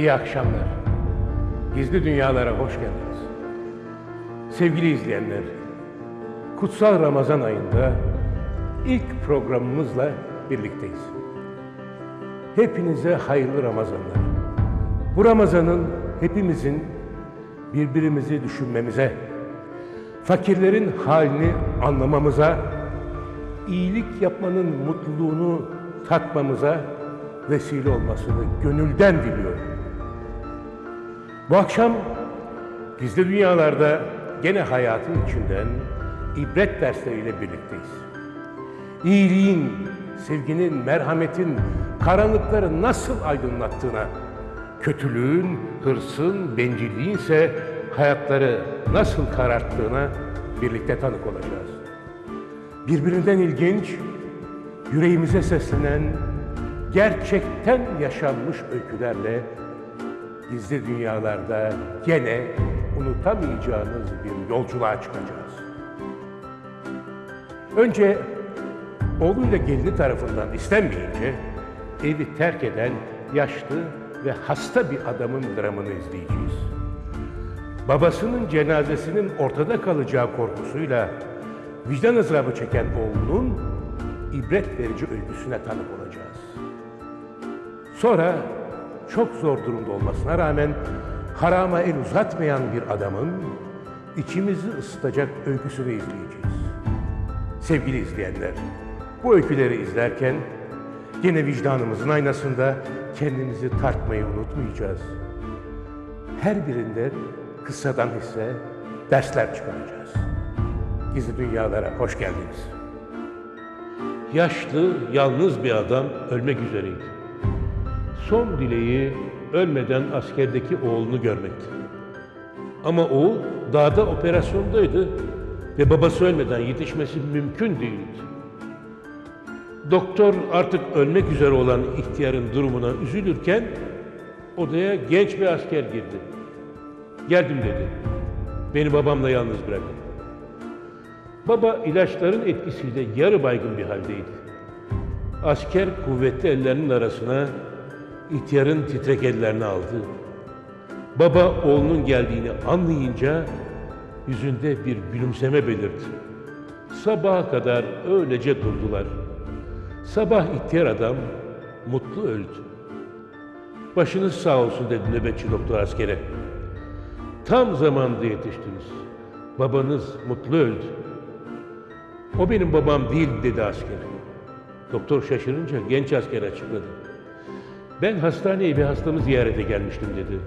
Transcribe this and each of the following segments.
İyi akşamlar. Gizli Dünyalara hoş geldiniz. Sevgili izleyenler, Kutsal Ramazan ayında ilk programımızla birlikteyiz. Hepinize hayırlı Ramazanlar. Bu Ramazan'ın hepimizin birbirimizi düşünmemize, fakirlerin halini anlamamıza, iyilik yapmanın mutluluğunu tatmamıza vesile olmasını gönülden diliyorum. Bu akşam gizli dünyalarda gene hayatın içinden ibret dersleriyle birlikteyiz. İyiliğin, sevginin, merhametin karanlıkları nasıl aydınlattığına, kötülüğün, hırsın, bencilliğin ise hayatları nasıl kararttığına birlikte tanık olacağız. Birbirinden ilginç, yüreğimize seslenen, gerçekten yaşanmış öykülerle gizli dünyalarda gene unutamayacağınız bir yolculuğa çıkacağız. Önce oğluyla gelini tarafından istenmeyince evi terk eden yaşlı ve hasta bir adamın dramını izleyeceğiz. Babasının cenazesinin ortada kalacağı korkusuyla vicdan ızdırabı çeken oğlunun ibret verici öyküsüne tanık olacağız. Sonra çok zor durumda olmasına rağmen harama el uzatmayan bir adamın içimizi ısıtacak öyküsünü izleyeceğiz. Sevgili izleyenler, bu öyküleri izlerken yine vicdanımızın aynasında kendimizi tartmayı unutmayacağız. Her birinde kıssadan hisse dersler çıkaracağız. Gizli dünyalara hoş geldiniz. Yaşlı, yalnız bir adam ölmek üzereydi. Son dileği ölmeden askerdeki oğlunu görmekti. Ama oğul dağda operasyondaydı ve babası ölmeden yetişmesi mümkün değildi. Doktor artık ölmek üzere olan ihtiyarın durumuna üzülürken odaya genç bir asker girdi. Geldim dedi. Beni babamla yalnız bırakın. Baba ilaçların etkisiyle yarı baygın bir haldeydi. Asker kuvvetli ellerinin arasına ihtiyarın titrek ellerini aldı. Baba oğlunun geldiğini anlayınca yüzünde bir gülümseme belirdi. Sabaha kadar öylece durdular. Sabah ihtiyar adam mutlu öldü. Başınız sağ olsun dedi nöbetçi doktor askere. Tam zamanında yetiştiniz. Babanız mutlu öldü. O benim babam değil dedi asker. Doktor şaşırınca genç asker açıkladı. Ben hastaneye bir hastamı ziyarete gelmiştim dedi.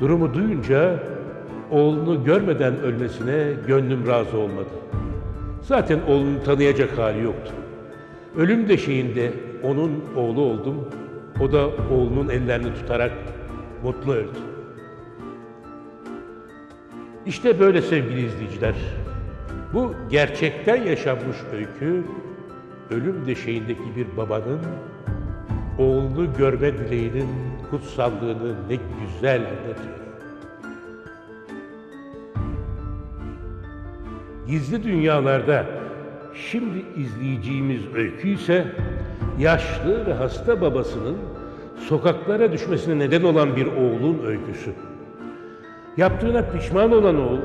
Durumu duyunca oğlunu görmeden ölmesine gönlüm razı olmadı. Zaten oğlunu tanıyacak hali yoktu. Ölüm döşeğinde onun oğlu oldum. O da oğlunun ellerini tutarak mutlu öldü. İşte böyle sevgili izleyiciler. Bu gerçekten yaşanmış öykü, ölüm döşeğindeki bir babanın oğlunu görme dileğinin kutsallığını ne güzel anlatıyor. Gizli dünyalarda şimdi izleyeceğimiz öykü ise yaşlı ve hasta babasının sokaklara düşmesine neden olan bir oğlun öyküsü. Yaptığına pişman olan oğul,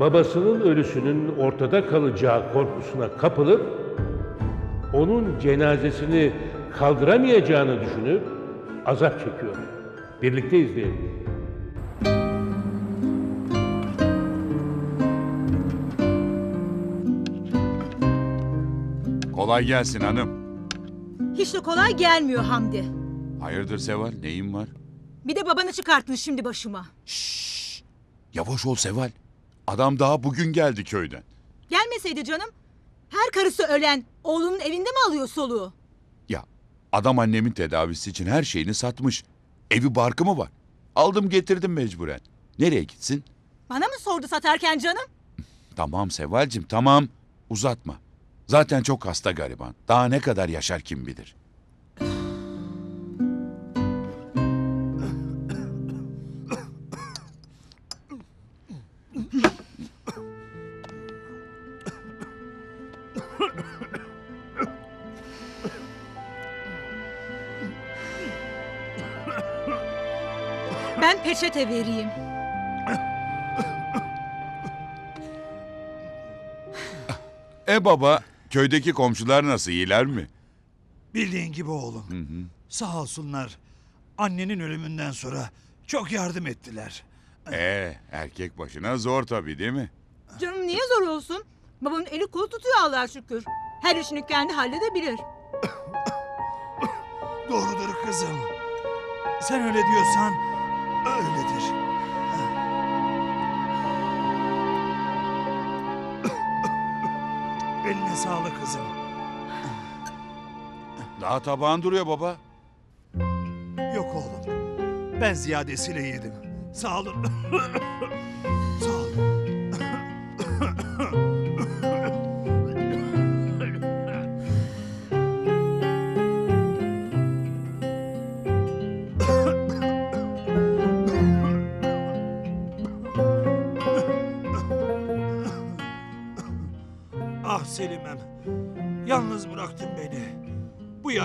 babasının ölüsünün ortada kalacağı korkusuna kapılıp onun cenazesini kaldıramayacağını düşünüp azap çekiyor. Birlikte izleyelim. Kolay gelsin hanım. Hiç de kolay gelmiyor Hamdi. Hayırdır Seval, neyin var? Bir de babanı çıkarttın şimdi başıma. Yavaş ol Seval. Adam daha bugün geldi köyden. Gelmeseydi canım. Her karısı ölen oğlunun evinde mi alıyor soluğu? Adam annemin tedavisi için her şeyini satmış. Evi barkı mı var? Aldım getirdim mecburen. Nereye gitsin? Bana mı sordu satarken canım? Tamam Seval'cim tamam. Uzatma. Zaten çok hasta gariban. Daha ne kadar yaşar kim bilir. Ben peçete vereyim. E baba, köydeki komşular nasıl iyiler mi? Bildiğin gibi oğlum. Sağ olsunlar. Annenin ölümünden sonra çok yardım ettiler. E erkek başına zor tabii değil mi? Canım niye zor olsun? Babamın eli kolu tutuyor Allah'a şükür. Her işini kendi halledebilir. Doğrudur kızım. Sen öyle diyorsan öyledir. Eline sağlık kızım. Daha tabağın duruyor baba. Yok oğlum. Ben ziyadesiyle yedim. Sağ olun. Sağ olun.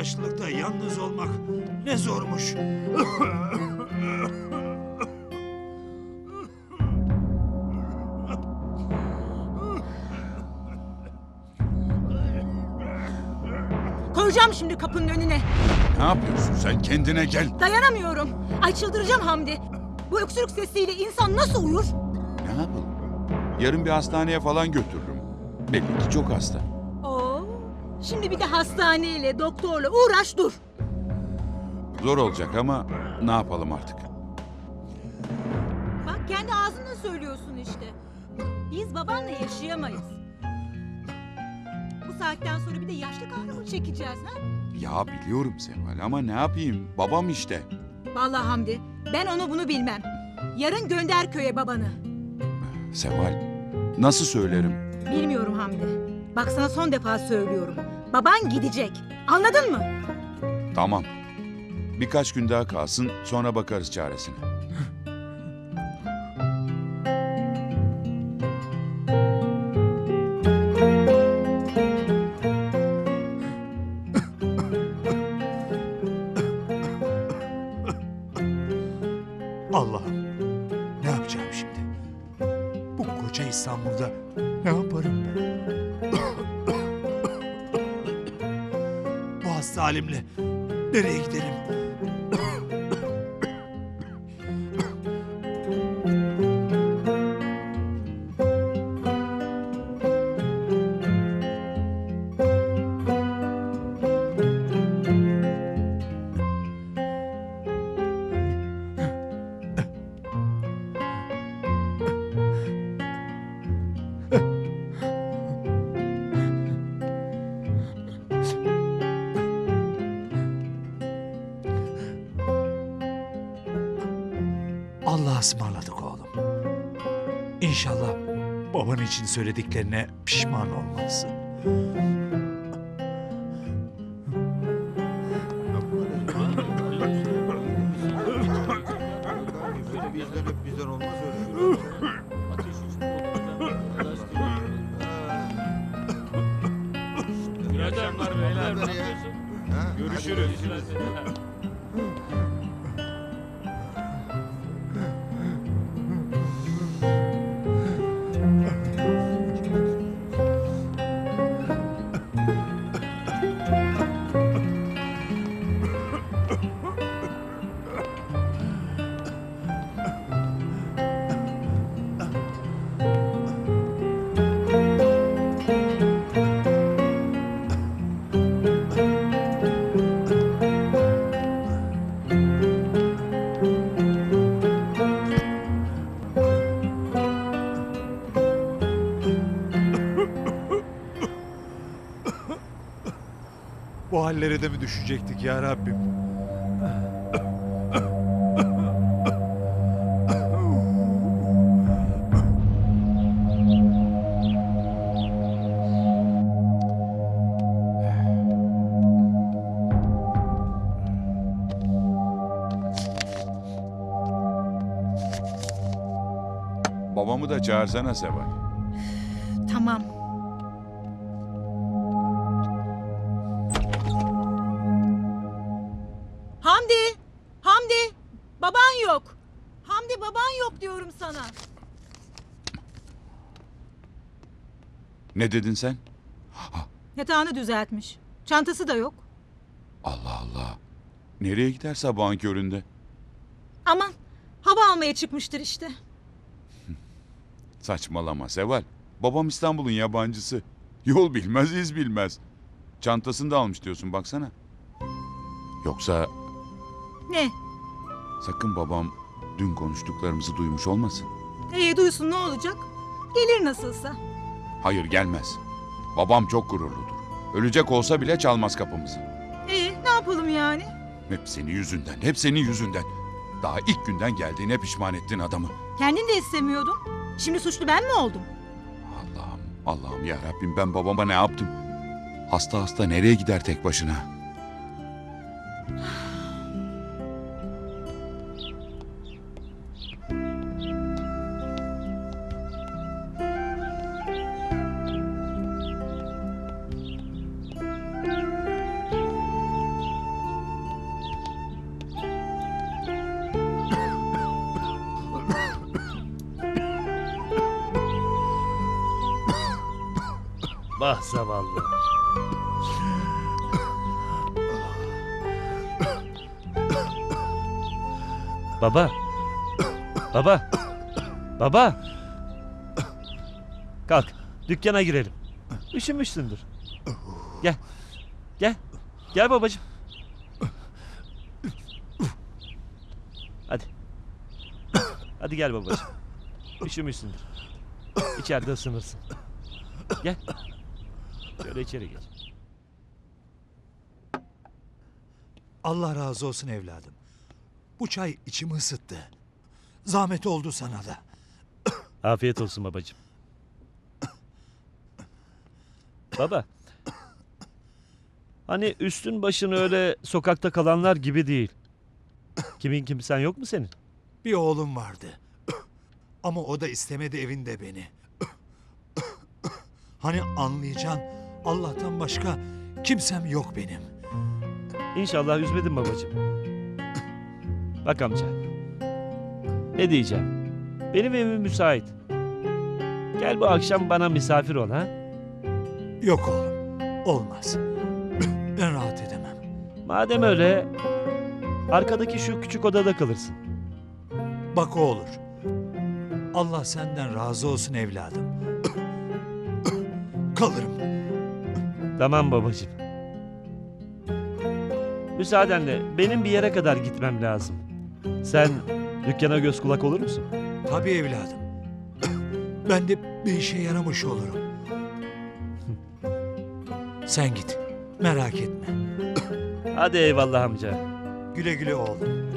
Yaşlılıkta yalnız olmak ne zormuş. Koyacağım şimdi kapının önüne. Ne yapıyorsun sen? Kendine gel. Dayanamıyorum. Ay çıldıracağım Hamdi. Bu öksürük sesiyle insan nasıl uyur? Ne yapalım? Yarın bir hastaneye falan götürürüm. Belli ki çok hasta. Şimdi bir de hastaneyle, doktorla uğraş dur. Zor olacak ama ne yapalım artık? Bak kendi ağzınla söylüyorsun işte. Biz babanla yaşayamayız. Bu saatten sonra bir de yaşlı kahrımı çekeceğiz ha? Ya biliyorum Seval ama ne yapayım? Babam işte. Vallahi Hamdi, ben onu bunu bilmem. Yarın gönder köye babanı. Seval, nasıl söylerim? Bilmiyorum Hamdi. Bak sana son defa söylüyorum. Baban gidecek. Anladın mı? Tamam. Birkaç gün daha kalsın sonra bakarız çaresine. Halimle nereye giderim? İçin söylediklerine pişman olmaz öyle. Beyler. Görüşürüz. Hallere de mi düşecektik ya Rabbim? Babamı da çağırsana Seval. Ne dedin sen? Yatağını düzeltmiş. Çantası da yok. Allah Allah. Nereye gider sabahın köründe? Aman hava almaya çıkmıştır işte. Saçmalama Seval. Babam İstanbul'un yabancısı. Yol bilmez, iz bilmez. Çantasını da almış diyorsun baksana. Yoksa Ne? sakın babam dün konuştuklarımızı duymuş olmasın. İyi duysun ne olacak? Gelir nasılsa. Hayır gelmez. Babam çok gururludur. Ölecek olsa bile çalmaz kapımızı. İyi ne yapalım yani? Hep senin yüzünden, hep senin yüzünden. Daha ilk günden geldiğine pişman ettin adamı. Kendin de istemiyordun. Şimdi suçlu ben mi oldum? Allah'ım, Allah'ım ya Rabbim ben babama ne yaptım? Hasta hasta nereye gider tek başına? Bah zavallı. Baba. Baba. Baba. Kalk. Dükkana girelim. Üşümüşsündür. Gel. Gel. Gel babacığım. Hadi. Hadi gel babacığım. Üşümüşsündür. İçeride ısınırsın. Gel. Şöyle içeri geç. Allah razı olsun evladım. Bu çay içimi ısıttı. Zahmet oldu sana da. Afiyet olsun babacığım. Baba. Hani üstün başın öyle sokakta kalanlar gibi değil. Kimin kimsen yok mu senin? Bir oğlum vardı. Ama o da istemedi evinde beni. Hani anlayacaksın Allah'tan başka kimsem yok benim. İnşallah üzmedin babacığım. Bak amca. Ne diyeceğim? Benim evim müsait. Gel bu akşam bana misafir ol ha. Yok oğlum. Olmaz. Ben rahat edemem. Madem öyle arkadaki şu küçük odada kalırsın. Bak o olur. Allah senden razı olsun evladım. Kalırım. Tamam babacığım. Müsaadenle benim bir yere kadar gitmem lazım. Sen dükkana göz kulak olur musun? Tabii evladım. Ben de bir işe yaramış olurum. Sen git. Merak etme. Hadi eyvallah amca. Güle güle oğlum.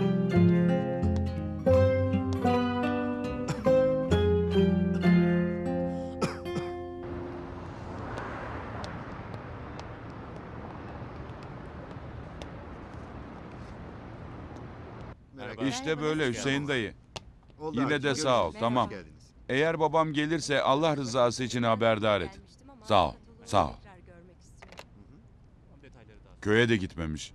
İşte böyle Hüseyin dayı. Oldu Yine abicim, de sağ ol, görüşürüz. tamam. Hoş geldiniz. Eğer babam gelirse Allah rızası için haberdar et. Sağ ol, sağ ol. Köye de gitmemiş.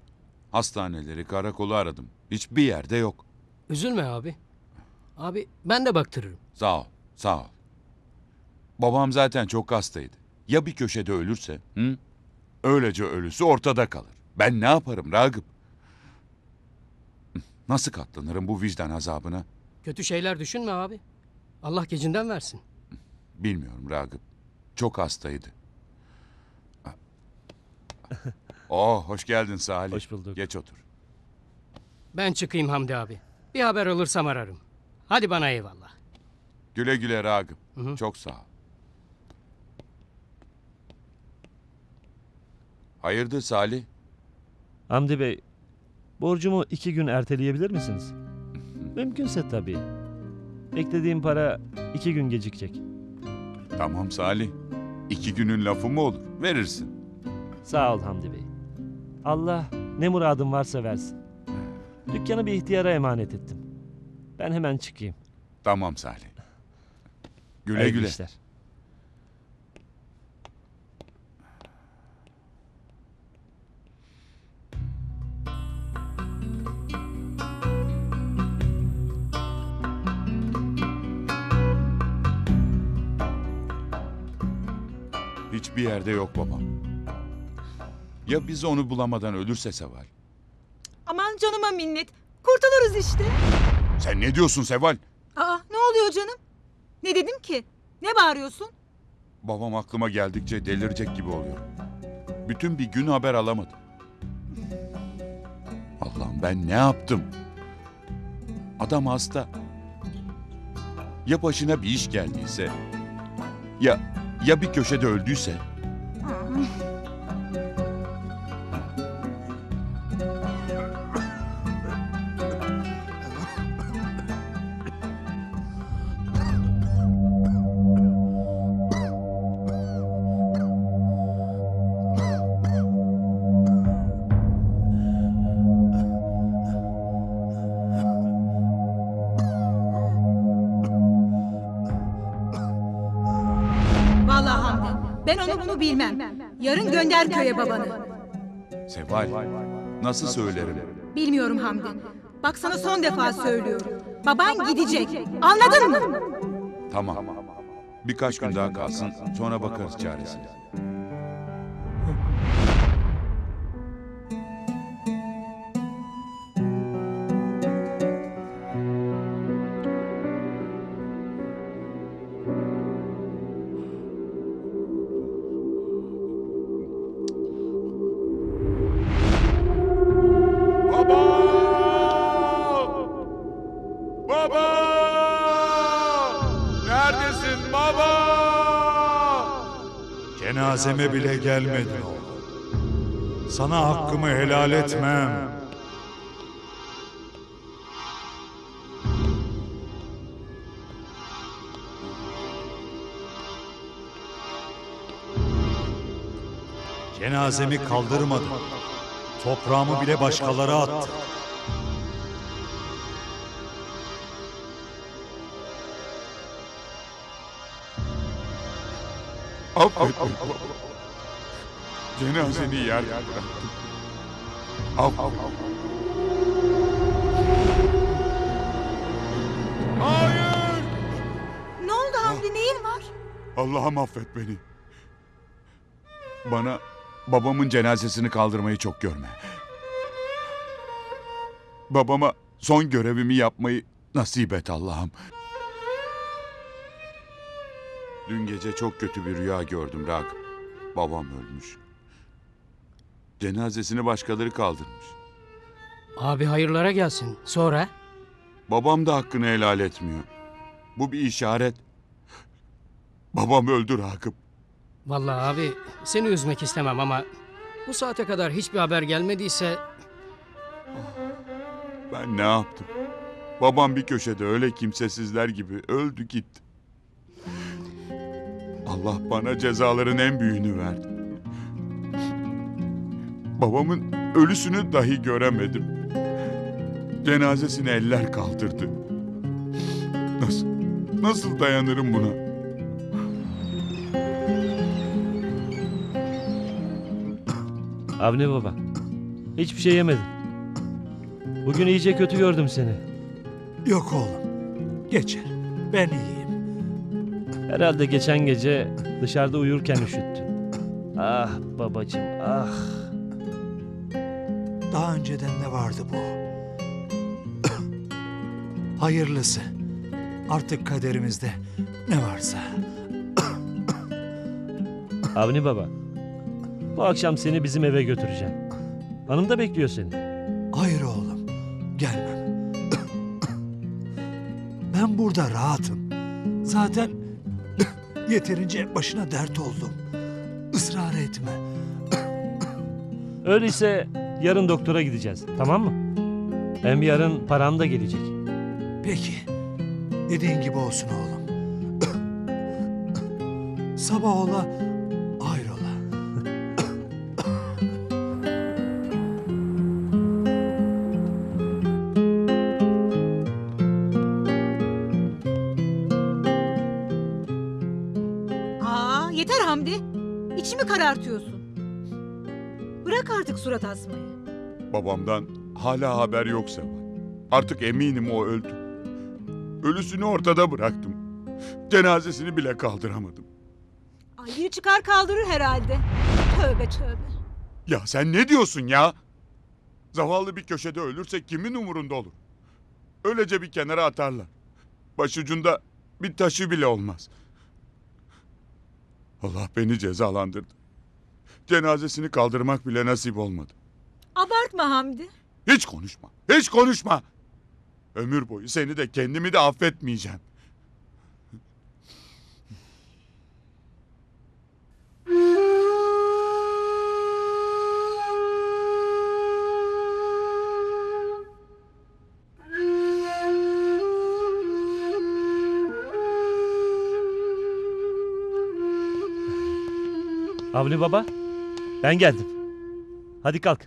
Hastaneleri, karakolu aradım. Hiçbir yerde yok. Üzülme abi. Abi ben de baktırırım. Sağ ol, sağ ol. Babam zaten çok hastaydı. Ya bir köşede ölürse? Hı? Öylece ölüsü ortada kalır. Ben ne yaparım Ragıp? Nasıl katlanırım bu vicdan azabına? Kötü şeyler düşünme abi. Allah gecinden versin. Bilmiyorum Ragıp. Çok hastaydı. Oh, hoş geldin Salih. Hoş bulduk. Geç otur. Ben çıkayım Hamdi abi. Bir haber alırsam ararım. Hadi bana eyvallah. Güle güle Ragıp. Hı hı. Çok sağ ol. Hayırdır Salih? Hamdi Bey, borcumu iki gün erteleyebilir misiniz? Mümkünse tabii. Beklediğim para iki gün gecikecek. Tamam Salih. İki günün lafı mı olur? Verirsin. Sağ ol Hamdi Bey. Allah ne muradın varsa versin. Dükkanı bir ihtiyara emanet ettim. Ben hemen çıkayım. Tamam Salih. Güle Hayırlı güle. işler. Hiçbir yerde yok babam. Ya biz onu bulamadan ölürse Seval? Aman canıma minnet. Kurtuluruz işte. Sen ne diyorsun Seval? Aa ne oluyor canım? Ne dedim ki? Ne bağırıyorsun? Babam aklıma geldikçe delirecek gibi oluyorum. Bütün bir gün haber alamadım. Allah'ım ben ne yaptım? Adam hasta. Ya başına bir iş geldiyse? Ya ya bir köşede öldüyse? Bilmem. Yarın gönder köye babanı. Seval, nasıl söylerim? Bilmiyorum Hamdi. Bak sana son defa söylüyorum. Baban gidecek. Anladın mı? Tamam. Birkaç gün daha kalsın, sonra bakarız çaresine. Baba! Neredesin baba? Cenazeme bile gelmedin oğlum. Sana hakkımı helal etmem. Cenazemi kaldırmadın. Toprağımı bile başkaları attı. Affet beni. Cenazeni yerde bıraktım. Affet. Hayır! Ne oldu Hamdi? Neyin var? Allah'ım affet beni. Bana babamın cenazesini kaldırmayı çok görme. Babama son görevimi yapmayı nasip et Allah'ım. Dün gece çok kötü bir rüya gördüm Ragıp. Babam ölmüş. Cenazesini başkaları kaldırmış. Abi hayırlara gelsin. Sonra? Babam da hakkını helal etmiyor. Bu bir işaret. Babam öldü Ragıp. Vallahi abi seni üzmek istemem ama bu saate kadar hiçbir haber gelmediyse Ben ne yaptım? Babam bir köşede öyle kimsesizler gibi öldü gitti. Allah bana cezaların en büyüğünü verdi. Babamın ölüsünü dahi göremedim. Cenazesini eller kaldırdı. Nasıl, nasıl dayanırım buna? Avni baba. Hiçbir şey yemedim. Bugün iyice kötü gördüm seni. Yok oğlum. Geçer. Ben iyiyim. Herhalde geçen gece dışarıda uyurken üşüttün. Ah babacığım ah. Daha önceden de vardı bu. Hayırlısı. Artık kaderimizde ne varsa. Avni baba. Bu akşam seni bizim eve götüreceğim. Hanım da bekliyor seni. Hayır oğlum. Gelmem. Ben burada rahatım. Zaten yeterince başına dert oldum. Israr etme. Öyleyse yarın doktora gideceğiz. Tamam mı? Hem yarın paran da gelecek. Peki. Dediğin gibi olsun oğlum. Sabah ola, karartıyorsun. Bırak artık surat asmayı. Babamdan hala haber yok Seval. Artık eminim o öldü. Ölüsünü ortada bıraktım. Cenazesini bile kaldıramadım. Ay biri çıkar kaldırır herhalde. Tövbe tövbe. Ya sen ne diyorsun ya? Zavallı bir köşede ölürse kimin umurunda olur? Öylece bir kenara atarlar. Başucunda bir taşı bile olmaz. Allah beni cezalandırdı. Cenazesini kaldırmak bile nasip olmadı. Abartma Hamdi. Hiç konuşma. Hiç konuşma. Ömür boyu seni de kendimi de affetmeyeceğim. Avni baba, ben geldim. Hadi kalk.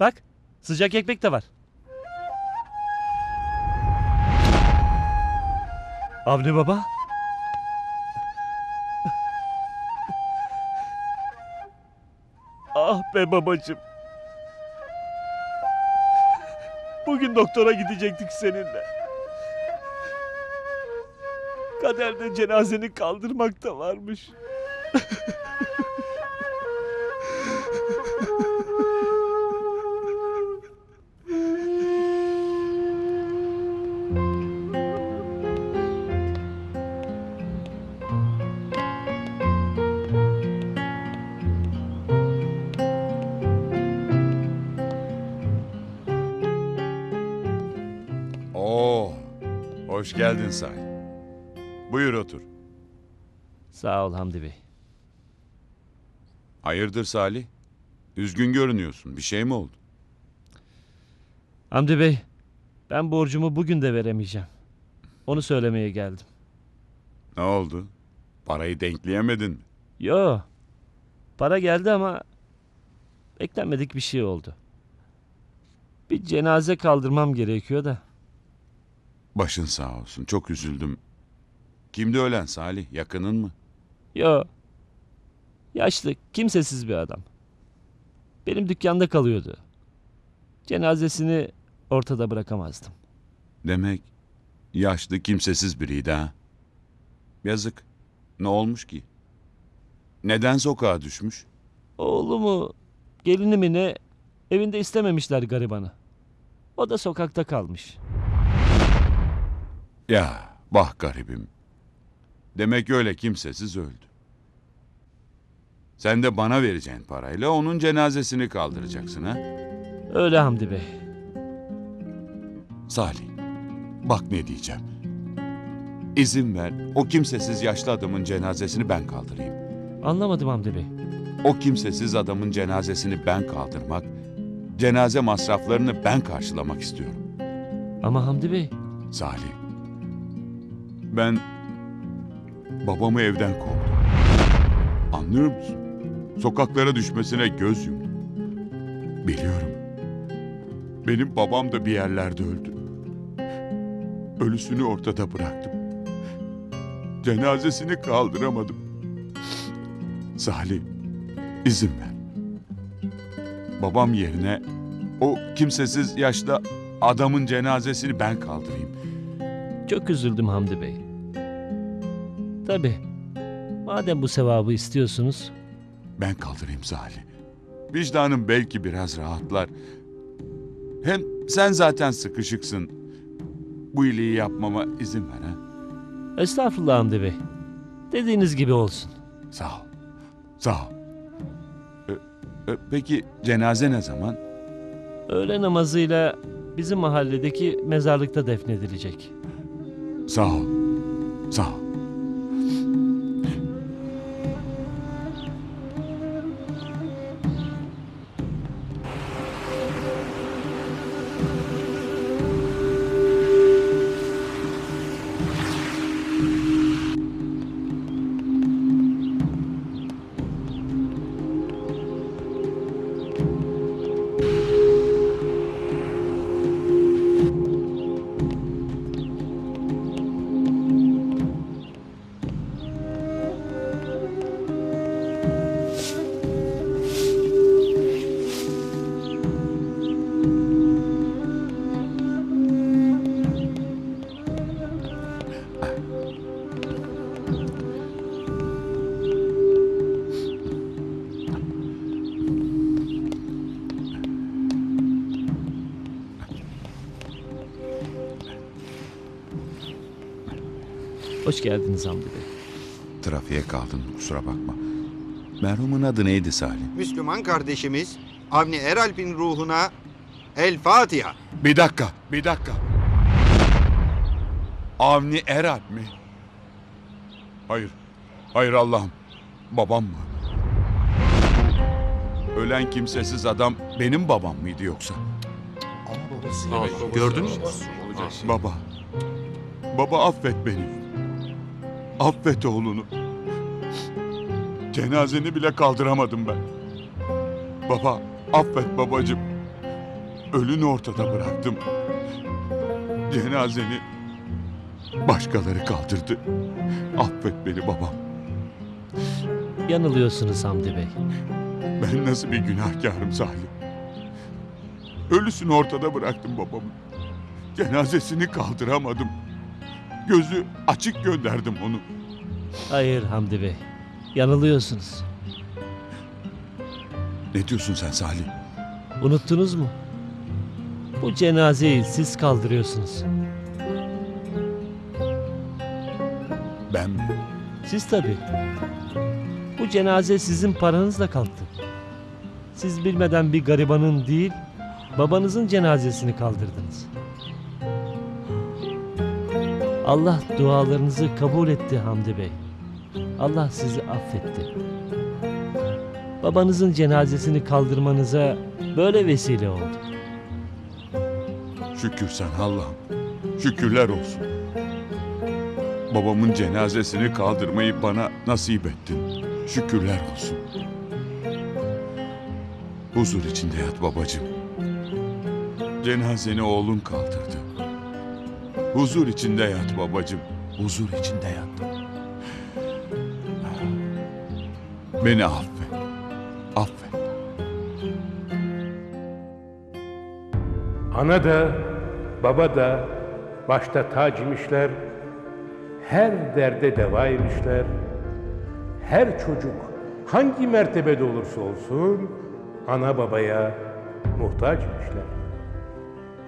Bak, sıcak ekmek de var. Avni baba. Ah be babacığım. Bugün doktora gidecektik seninle. Kaderde cenazeni kaldırmak da varmış. hoş geldin Say. Buyur otur. Sağ ol Hamdi Bey. Hayırdır Salih? Üzgün görünüyorsun. Bir şey mi oldu? Hamdi Bey, ben borcumu bugün de veremeyeceğim. Onu söylemeye geldim. Ne oldu? Parayı denkleyemedin mi? Yo, para geldi ama beklenmedik bir şey oldu. Bir cenaze kaldırmam gerekiyor da. Başın sağ olsun. Çok üzüldüm. Kimdi ölen Salih? Yakının mı? Yo, yaşlı, kimsesiz bir adam. Benim dükkanda kalıyordu. Cenazesini ortada bırakamazdım. Demek yaşlı kimsesiz biriydi ha. Yazık. Ne olmuş ki? Neden sokağa düşmüş? Oğlumu, gelinimi ne evinde istememişler garibanı. O da sokakta kalmış. Ya bah garibim. Demek öyle kimsesiz öldü. Sen de bana vereceğin parayla onun cenazesini kaldıracaksın ha? Öyle Hamdi Bey. Salih, bak ne diyeceğim. İzin ver, o kimsesiz yaşlı adamın cenazesini ben kaldırayım. Anlamadım Hamdi Bey. O kimsesiz adamın cenazesini ben kaldırmak, cenaze masraflarını ben karşılamak istiyorum. Ama Hamdi Bey, Salih, ben babamı evden kovdum. Anlıyor musun? Sokaklara düşmesine göz yumdum. Biliyorum. Benim babam da bir yerlerde öldü. Ölüsünü ortada bıraktım. Cenazesini kaldıramadım. Salih, izin ver. Babam yerine o kimsesiz yaşlı adamın cenazesini ben kaldırayım. çok üzüldüm Hamdi Bey. Tabii. Madem bu sevabı istiyorsunuz, Ben kaldırayım Salih. Vicdanım belki biraz rahatlar. Hem sen zaten sıkışıksın. Bu iyiliği yapmama izin ver ha. estağfurullah Hamdi Bey. Dediğiniz gibi olsun. Sağ ol. Sağ ol. Ö- ö, peki cenaze ne zaman? Öğle namazıyla bizim mahalledeki mezarlıkta defnedilecek. Sağ ol. Sağ ol. Hoş geldiniz Hamdi Bey. Trafiğe kaldın kusura bakma. Merhumun adı neydi Salih? Müslüman kardeşimiz Avni Eralp'in ruhuna El Fatiha. Bir dakika, bir dakika. Avni Eralp mi? Hayır, hayır Allah'ım. Babam mı? Ölen kimsesiz adam benim babam mıydı yoksa? Gördün mü? Baba, baba affet beni. Affet oğlunu. Cenazeni bile kaldıramadım ben. Baba, affet babacığım. Ölünü ortada bıraktım. Cenazeni başkaları kaldırdı. Affet beni babam. Yanılıyorsunuz Hamdi Bey. Ben nasıl bir günahkarım Salih. Ölüsünü ortada bıraktım babamın. Cenazesini kaldıramadım. Gözü açık gönderdim onu. Hayır Hamdi Bey. Yanılıyorsunuz. Ne diyorsun sen Salih? Unuttunuz mu? Bu cenazeyi siz kaldırıyorsunuz. Ben mi? Siz tabii. Bu cenaze sizin paranızla kalktı. Siz bilmeden bir garibanın değil, babanızın cenazesini kaldırdınız. Allah dualarınızı kabul etti Hamdi Bey. Allah sizi affetti. Babanızın cenazesini kaldırmanıza böyle vesile oldu. Şükür sana Allah'ım. Şükürler olsun. Babamın cenazesini kaldırmayı bana nasip ettin. Şükürler olsun. Huzur içinde yat babacığım. Cenazeni oğlun kaldırdı. Huzur içinde yat babacığım. Huzur içinde yat. Beni affet. Affet. Ana da, baba da başta tac imişler, her derde deva imişler. Her çocuk hangi mertebede olursa olsun ana babaya muhtaç imişler.